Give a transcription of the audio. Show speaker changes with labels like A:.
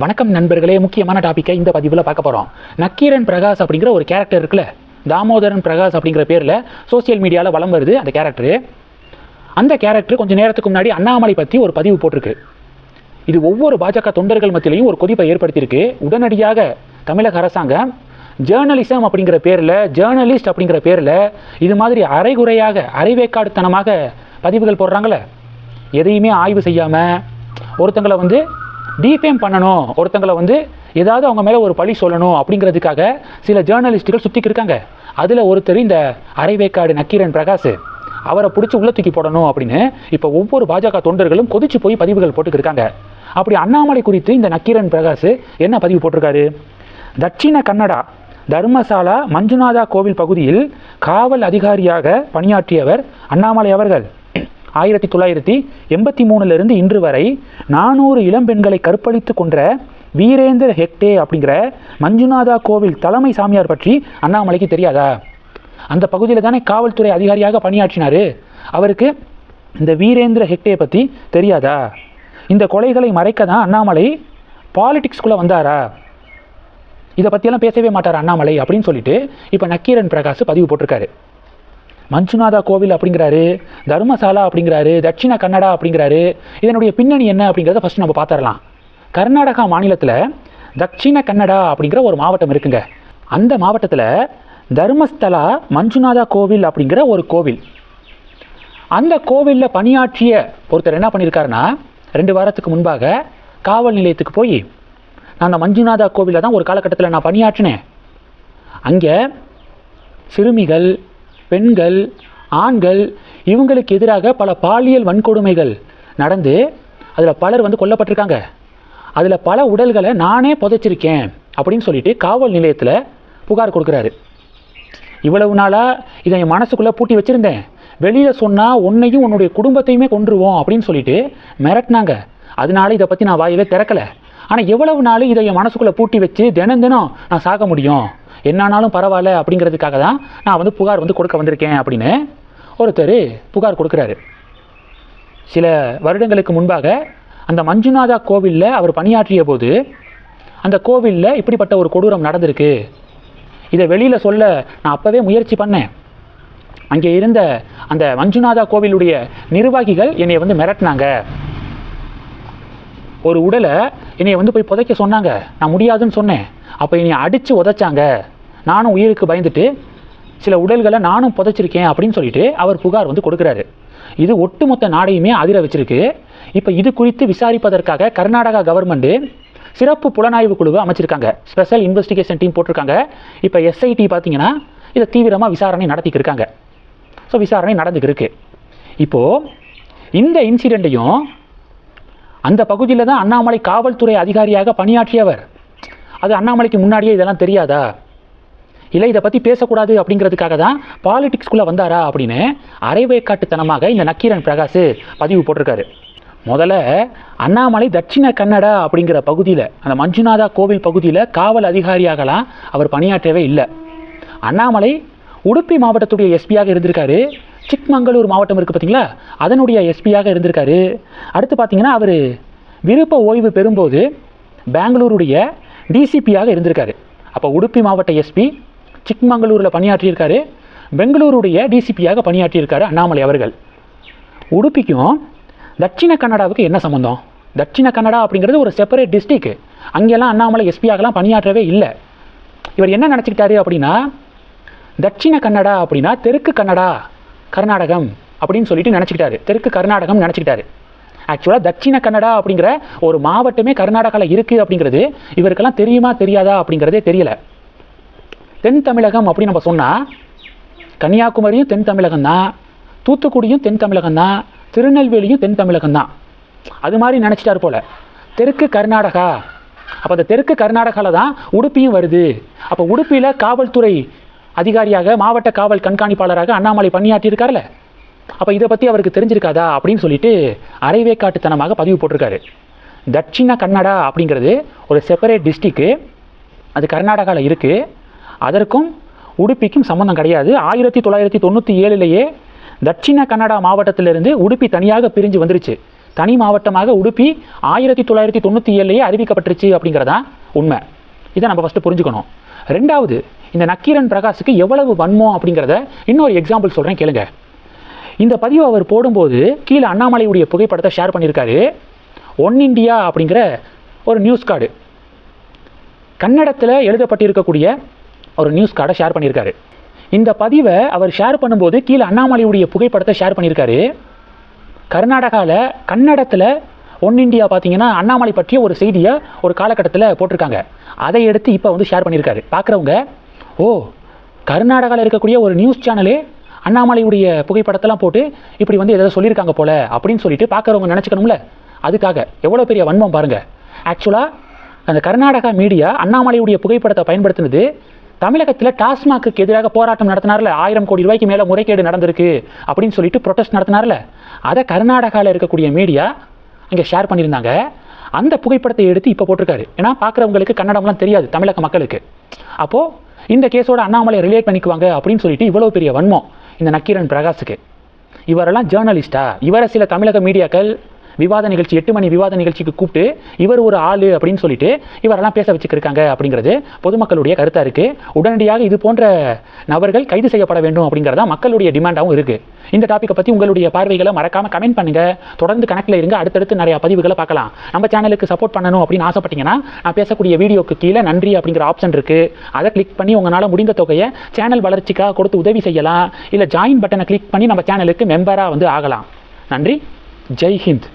A: வணக்கம் நண்பர்களே முக்கியமான டாப்பிக்கை இந்த பதிவில் பார்க்க போகிறோம் நக்கீரன் பிரகாஷ் அப்படிங்கிற ஒரு கேரக்டர் இருக்குல்ல தாமோதரன் பிரகாஷ் அப்படிங்கிற பேரில் சோஷியல் மீடியாவில் வளம் வருது அந்த கேரக்டரு அந்த கேரக்டர் கொஞ்சம் நேரத்துக்கு முன்னாடி அண்ணாமலை பற்றி ஒரு பதிவு போட்டிருக்கு. இது ஒவ்வொரு பாஜக தொண்டர்கள் மத்தியிலையும் ஒரு கொதிப்பை ஏற்படுத்தியிருக்கு. உடனடியாக தமிழக அரசாங்கம் ஜேர்னலிசம் அப்படிங்கிற பேரில் ஜேர்னலிஸ்ட் அப்படிங்கிற பேரில் இது மாதிரி அரைகுறையாக அரைவேக்காடுத்தனமாக பதிவுகள் போடுறாங்களே எதையுமே ஆய்வு செய்யாமல் ஒருத்தங்களை வந்து டீஃபேம் பண்ணணும். ஒருத்தங்களை வந்து ஏதாவது அவங்க மேலே ஒரு பழி சொல்லணும் அப்படிங்கிறதுக்காக சில ஜேர்னலிஸ்ட்டுகள் சுற்றிக்கு இருக்காங்க. அதில் ஒருத்தர் இந்த அரைவேக்காடு நக்கீரன் பிரகாஷ் அவரை பிடிச்சி உள்ள தூக்கி போடணும் அப்படின்னு இப்போ ஒவ்வொரு பாஜக தொண்டர்களும் கொதிச்சு போய் பதிவுகள் போட்டுக்கிருக்காங்க அப்படி அண்ணாமலை குறித்து இந்த நக்கீரன் பிரகாஷ் என்ன பதிவு போட்டிருக்காரு? தட்சிண கன்னடா தர்மசாலா மஞ்சுநாதா கோவில் பகுதியில் காவல் அதிகாரியாக பணியாற்றியவர் அண்ணாமலை அவர்கள். ஆயிரத்தி தொள்ளாயிரத்தி எண்பத்தி மூணுலேருந்து இன்று வரை நானூறு இளம்பெண்களை கற்பழித்து கொன்ற வீரேந்திர ஹெக்டே அப்படிங்கிற மஞ்சுநாதா கோவில் தலைமை சாமியார் பற்றி அண்ணாமலைக்கு தெரியாதா? அந்த பகுதியில் தானே காவல்துறை அதிகாரியாக பணியாற்றினார். அவருக்கு இந்த வீரேந்திர ஹெக்டே பற்றி தெரியாதா? இந்த கொலைகளை மறைக்க தான் அண்ணாமலை பாலிடிக்ஸ்குள்ளே வந்தாரா? இதை பற்றியெல்லாம் பேசவே மாட்டார் அண்ணாமலை அப்படின்னு சொல்லிட்டு இப்போ நக்கீரன் பிரகாஷ் பதிவு போட்டிருக்காரு. மஞ்சுநாதா கோவில் அப்படிங்கிறாரு தர்மசாலா அப்படிங்கிறாரு தட்சிண கன்னடா அப்படிங்கிறாரு. இதனுடைய பின்னணி என்ன அப்படிங்கிறத ஃபஸ்ட் நம்ம பார்த்துடலாம். கர்நாடகா மாநிலத்தில் தட்சிண கன்னடா அப்படிங்கிற ஒரு மாவட்டம் இருக்குங்க. அந்த மாவட்டத்தில் தர்மஸ்தலா மஞ்சுநாதா கோவில் அப்படிங்கிற ஒரு கோவில். அந்த கோவிலில் பணியாற்றிய ஒருத்தர் என்ன பண்ணியிருக்காருன்னா ரெண்டு வாரத்துக்கு முன்பாக காவல் நிலையத்துக்கு போய் நான் அந்த மஞ்சுநாதா கோவிலில் தான் ஒரு காலகட்டத்தில் நான் பணியாற்றினேன். அங்கே சிறுமிகள் பெண்கள் ஆண்கள் இவங்களுக்கு எதிராக பல பாலியல் வன்கொடுமைகள் நடந்து அதில் பலர் வந்து கொல்லப்பட்டிருக்காங்க. அதில் பல உடல்களை நானே புதைச்சிருக்கேன் அப்படின்னு சொல்லிட்டு காவல் நிலையத்தில் புகார் கொடுக்குறாரு. இவ்வளவு நாளாக இதை என் மனசுக்குள்ளே பூட்டி வச்சுருந்தேன். வெளியில் சொன்னால் உன்னையும் உன்னுடைய குடும்பத்தையுமே கொன்றுவோம் அப்படின்னு சொல்லிட்டு மிரட்டினாங்க. அதனால இதை பற்றி நான் வாயிலே திறக்கலை. ஆனால் எவ்வளவு நாள் இதை என் மனசுக்குள்ளே பூட்டி வச்சு தினம் தினம் நான் சாக முடியும். என்னானாலும் பரவாயில்ல அப்படிங்கிறதுக்காக தான் நான் வந்து புகார் வந்து கொடுக்க வந்திருக்கேன் அப்படின்னு ஒருத்தர் புகார் கொடுக்குறாரு. சில வருடங்களுக்கு முன்பாக அந்த மஞ்சுநாதா கோவிலில் அவர் பணியாற்றிய போது அந்த கோவிலில் இப்படிப்பட்ட ஒரு கொடூரம் நடந்திருக்கு. இதை வெளியில் சொல்ல நான் அப்போவே முயற்சி பண்ணேன். அங்கே இருந்த அந்த மஞ்சுநாதா கோவிலுடைய நிர்வாகிகள் என்னை வந்து மிரட்டினாங்க. ஒரு உடலை என்னை வந்து போய் புதைக்க சொன்னாங்க. நான் முடியாதுன்னு சொன்னேன். அப்போ என்னை அடித்து உதைச்சாங்க. நானும் உயிருக்கு பயந்துட்டு சில உடல்களை நானும் புதைச்சிருக்கேன் அப்படின்னு சொல்லிட்டு அவர் புகார் வந்து கொடுக்குறாரு. இது ஒட்டுமொத்த நாடையுமே அதிர வச்சிருக்கு. இப்போ இது குறித்து விசாரிப்பதற்காக கர்நாடகா கவர்மெண்ட்டு சிறப்பு புலனாய்வு குழுவை அமைச்சிருக்காங்க. ஸ்பெஷல் இன்வெஸ்டிகேஷன் டீம் போட்டிருக்காங்க. இப்போ எஸ்ஐடி பார்த்தீங்கன்னா இதை தீவிரமாக விசாரணை நடத்திக்கிட்டு இருக்காங்க. ஸோ விசாரணை நடந்துக்கிருக்கு இப்போது இந்த இன்சிடெண்ட்டையும் அந்த பகுதியில் தான் அண்ணாமலை காவல்துறை அதிகாரியாக பணியாற்றியவர். அது அண்ணாமலைக்கு முன்னாடியே இதெல்லாம் தெரியாதா? இல்லை இதை பற்றி பேசக்கூடாது அப்படிங்கிறதுக்காக தான் பாலிடிக்ஸ்குள்ளே வந்தாரா அப்படின்னு அரைவேக்காட்டுத்தனமாக இந்த நக்கீரன் பிரகாஷ் பதிவு போட்டிருக்காரு. முதல்ல அண்ணாமலை தட்சிண கன்னடா அப்படிங்கிற பகுதியில் அந்த மஞ்சுநாதா கோவில் பகுதியில் காவல் அதிகாரியாகலாம் அவர் பணியாற்றவே இல்லை. அண்ணாமலை உடுப்பி மாவட்டத்துடைய எஸ்பியாக இருந்திருக்காரு. சிக்மங்களூர் மாவட்டம் இருக்குது பார்த்தீங்களா அதனுடைய எஸ்பியாக இருந்திருக்காரு. அடுத்து பார்த்தீங்கன்னா அவர் விருப்ப ஓய்வு பெறும்போது பெங்களூருடைய டிசிபியாக இருந்திருக்காரு. அப்போ உடுப்பி மாவட்ட எஸ்பி சிக்மங்களூரில் பணியாற்றியிருக்காரு. பெங்களூருடைய டிசிபியாக பணியாற்றியிருக்காரு அண்ணாமலை அவர்கள். உடுப்பிக்கும் தட்சிண கன்னடாவுக்கு என்ன சம்மந்தம் தட்சிண கன்னடா அப்படிங்கிறது ஒரு செப்பரேட் டிஸ்ட்ரிக்கு அங்கெல்லாம் அண்ணாமலை எஸ்பியாகலாம் பணியாற்றவே இல்லை. இவர் என்ன நினச்சிக்கிட்டாரு அப்படின்னா தட்சிண கன்னடா அப்படின்னா தெற்கு கன்னடா. கர்நாடகம் அப்படின்னு சொல்லிட்டு நினச்சிக்கிட்டாரு. தெற்கு கர்நாடகம் நினச்சிக்கிட்டாரு. ஆக்சுவலாக தட்சிண கன்னடா அப்படிங்கிற ஒரு மாவட்டமே கர்நாடகாவில் இருக்குது அப்படிங்கிறது இவருக்கெல்லாம் தெரியுமா தெரியாதா அப்படிங்கிறதே தெரியல. தென் தமிழகம் அப்படின்னு நம்ம சொன்னால் கன்னியாகுமரியும் தென் தமிழகம் தான் தூத்துக்குடியும் தென் தமிழகம் தான் திருநெல்வேலியும் தென் தமிழகம் தான் அது மாதிரி நினச்சிட்டார் போல. தெற்கு கர்நாடகா. அப்போ அந்த தெற்கு கர்நாடகாவில் தான் உடுப்பியும் வருது. அப்போ உடுப்பியில் காவல்துறை அதிகாரியாக மாவட்ட காவல் கண்காணிப்பாளராக அண்ணாமலை பணியாற்றியிருக்காருல்ல? அப்போ இதை பற்றி அவருக்கு தெரிஞ்சிருக்காதா அப்படின்னு சொல்லிட்டு அரைவேக்காட்டுத்தனமாக பதிவு போட்டிருக்காரு. தட்சிண கன்னடா அப்படிங்கிறது ஒரு செப்பரேட் டிஸ்ட்ரிக்கு அது கர்நாடகாவில் இருக்குது அதற்கும் உடுப்பிக்கும் சம்மந்தம் கிடையாது. ஆயிரத்தி தொள்ளாயிரத்தி தொண்ணூற்றி ஏழுலேயே தட்சிண கன்னடா மாவட்டத்திலிருந்து உடுப்பி தனியாக பிரிஞ்சு வந்துருச்சு. தனி மாவட்டமாக உடுப்பி ஆயிரத்தி தொள்ளாயிரத்தி தொண்ணூற்றி ஏழுலேயே அறிவிக்கப்பட்டுருச்சு அப்படிங்கிறதான் உண்மை. இதை நம்ம ஃபஸ்ட்டு புரிஞ்சுக்கணும். ரெண்டாவது இந்த நக்கீரன் பிரகாஷுக்கு எவ்வளவு வன்மம் அப்படிங்கிறத இன்னொரு எக்ஸாம்பிள் சொல்கிறேன் கேளுங்க. இந்த பதிவு அவர் போடும்போது கீழே அண்ணாமலையுடைய புகைப்படத்தை ஷேர் பண்ணியிருக்காரு. ஒன் இண்டியா அப்படிங்கிற ஒரு நியூஸ் கார்டு கன்னடத்தில் எழுதப்பட்டிருக்கக்கூடிய ஒரு நியூஸ் கார்டை ஷேர் பண்ணியிருக்காரு. இந்த பதிவை அவர் ஷேர் பண்ணும்போது கீழே அண்ணாமலையுடைய புகைப்படத்தை ஷேர் பண்ணியிருக்காரு. கர்நாடகாவில் கன்னடத்தில் ஒன் இண்டியா பார்த்தீங்கன்னா அண்ணாமலை பற்றிய ஒரு செய்தியை ஒரு காலகட்டத்தில் போட்டிருக்காங்க. அதை எடுத்து இப்போ வந்து ஷேர் பண்ணியிருக்காரு. பார்க்குறவங்க ஓ கர்நாடகாவில் இருக்கக்கூடிய ஒரு நியூஸ் சேனலே அண்ணாமலையுடைய புகைப்படத்தெல்லாம் போட்டு இப்படி வந்து எதாவது சொல்லியிருக்காங்க போல அப்படின்னு சொல்லிட்டு பார்க்குறவங்க நினச்சிக்கணும்ல. அதுக்காக எவ்வளோ பெரிய வன்மம் பாருங்கள் ஆக்சுவலாக அந்த கர்நாடகா மீடியா அண்ணாமலையுடைய புகைப்படத்தை பயன்படுத்தினது தமிழகத்தில் டாஸ்மாக்கு எதிராக போராட்டம் நடத்தினார்ல. ஆயிரம் கோடி ரூபாய்க்கு மேலே முறைகேடு நடந்திருக்கு அப்படின்னு சொல்லிட்டு ப்ரொட்டஸ்ட் நடத்தினார்ல. அதை கர்நாடகாவில் இருக்கக்கூடிய மீடியா அங்கே ஷேர் பண்ணியிருந்தாங்க. அந்த புகைப்படத்தை எடுத்து இப்போ போட்டிருக்காரு. ஏன்னா பார்க்குறவங்களுக்கு கன்னடம்லாம் தெரியாது தமிழக மக்களுக்கு. அப்போது இந்த கேஸோட அண்ணாமலை ரிலேட் பண்ணிக்குவாங்க அப்படின்னு சொல்லிட்டு இவ்வளோ பெரிய வன்மம் இந்த நக்கீரன் பிரகாஷுக்கு. இவரெல்லாம் ஜேர்னலிஸ்டா இவரை சில தமிழக மீடியாக்கள் விவாத நிகழ்ச்சி எட்டு மணி விவாத நிகழ்ச்சிக்கு கூப்பிட்டு இவர் ஒரு ஆள் அப்படின்னு சொல்லிட்டு இவரெல்லாம் பேச வச்சுக்கிருக்காங்க அப்படிங்கிறது பொதுமக்களுடைய கருத்தாக இருக்குது உடனடியாக இது போன்ற நபர்கள் கைது செய்யப்பட வேண்டும் அப்படிங்கிறதா மக்களுடைய டிமாண்டாகவும் இருக்குது இந்த டாப்பிக்கை பற்றி உங்களுடைய பார்வைகளை மறக்காமல் கமெண்ட் பண்ணுங்கள் தொடர்ந்து கணக்கில் இருங்க. அடுத்தடுத்து நிறைய பதிவுகளை பார்க்கலாம். நம்ம சேனலுக்கு சப்போர்ட் பண்ணணும் அப்படின்னு ஆசைப்பட்டீங்கன்னா நான் பேசக்கூடிய வீடியோக்கு கீழே நன்றி அப்படிங்கிற ஆப்ஷன் இருக்குது அதை கிளிக் பண்ணி உங்களால் முடிந்த தொகையை சேனல் வளர்ச்சிக்காக கொடுத்து உதவி செய்யலாம். இல்லை ஜாயின் பட்டனை கிளிக் பண்ணி நம்ம சேனலுக்கு மெம்பராக வந்து ஆகலாம். நன்றி. ஜெய் ஹிந்த்.